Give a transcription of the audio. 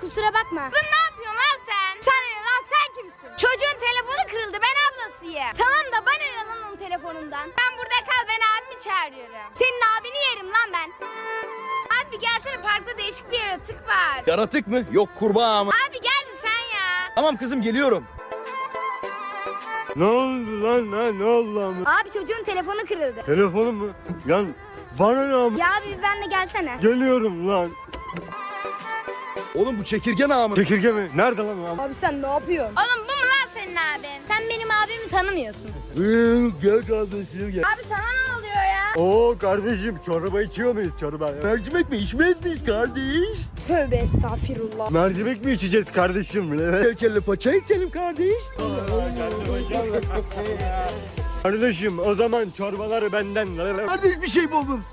kusura bakma. Kızım ne yapıyorsun lan sen? Sen ne lan sen kimsin? Çocuğun telefonu kırıldı ben ablasıyım. Tamam da bana ne lan onun telefonundan? Sen burada kal ben abimi çağırıyorum. Senin abini yerim lan ben. Abi gelsene parkta değişik bir yaratık var. Yaratık mı? Yok kurbağa mı? Abi gel bir sen ya. Tamam kızım geliyorum. Ne oldu lan lan ne oldu lan? Abi çocuğun telefonu kırıldı. Telefonum mu? Lan bana ne am- Ya abi bir benle gelsene. Geliyorum lan. Oğlum bu çekirge ne amına? Çekirge mi? Nerede lan o Abi sen ne yapıyorsun? Oğlum bu mu lan senin abin? Sen benim abimi tanımıyorsun. Gel kardeşim gel. Abi sana ne oluyor ya? Oo kardeşim çorba içiyor muyuz çorba? Mercimek mi içmez miyiz kardeş? Tövbe estağfirullah. Mercimek mi içeceğiz kardeşim? Kelle paça içelim kardeş. kardeşim o zaman çorbaları benden. Kardeş bir şey buldum.